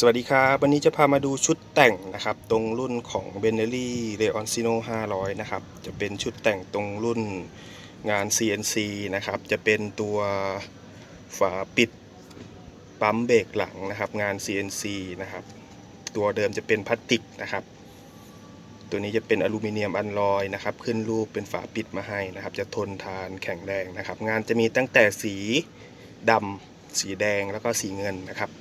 สวัสดีครับ วันนี้จะพามาดูชุดแต่งนะครับ ตรงรุ่นของ b e n e l l i r e o n c i n o 500 นะครับ จะเป็นชุดแต่งตรงรุ่นงาน CNC นะครับ จะเป็นตัวฝาปิดปั๊มเบรกหลังนะครับ งาน CNC นะครับ ตัวเดิมจะเป็นพลาสติกนะครับ ตัวนี้จะเป็นอลูมิเนียมอันลอยนะครับ ขึ้นรูปเป็นฝาปิดมาให้นะครับ จะทนทานแข็งแรงนะครับ งานจะมีตั้งแต่สีดำสีแดงแล้วก็สีเงินนะครับ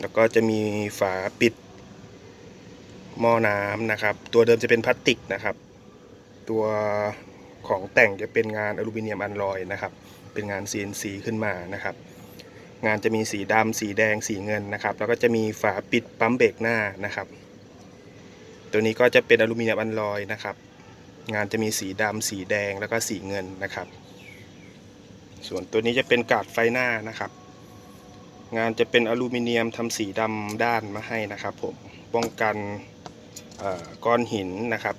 แล้วก็จะมีฝาปิดหม้อน้ำนะครับ ตัวเดิมจะเป็นพลาสติกนะครับ ตัวของแต่งจะเป็นงานอลูมิเนียมอันลอยนะครับ เป็นงาน CNC ขึ้นมานะครับ งานจะมีสีดำสีแดงสีเงินนะครับ แล้วก็จะมีฝาปิดปั๊มเบรกหน้านะครับ ตัวนี้ก็จะเป็นอลูมิเนียมอันลอยนะครับ งานจะมีสีดำสีแดงแล้วก็สีเงินนะครับ ส่วนตัวนี้จะเป็นกาดไฟหน้านะครับ งานจะเป็นอลูมิเนียมทำสีดำด้านมาให้นะครับผมป้องกันก้อนหินนะครับ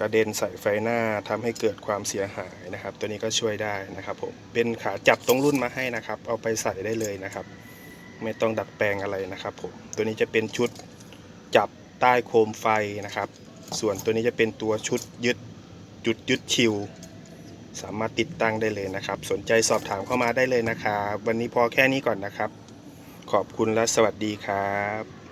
กระเด็นใส่ไฟหน้าทำให้เกิดความเสียหายนะครับ ตัวนี้ก็ช่วยได้นะครับผมเป็นขาจับตรงรุ่นมาให้นะครับ เอาไปใส่ได้เลยนะครับ ไม่ต้องดัดแปลงอะไรนะครับผมตัวนี้จะเป็นชุดจับใต้โคมไฟนะครับ ส่วนตัวนี้จะเป็นตัวชุดยึดจุดยึดชิว สามารถติดตั้งได้เลยนะครับ สนใจสอบถามเข้ามาได้เลยนะครับ วันนี้พอแค่นี้ก่อนนะครับ ขอบคุณและสวัสดีครับ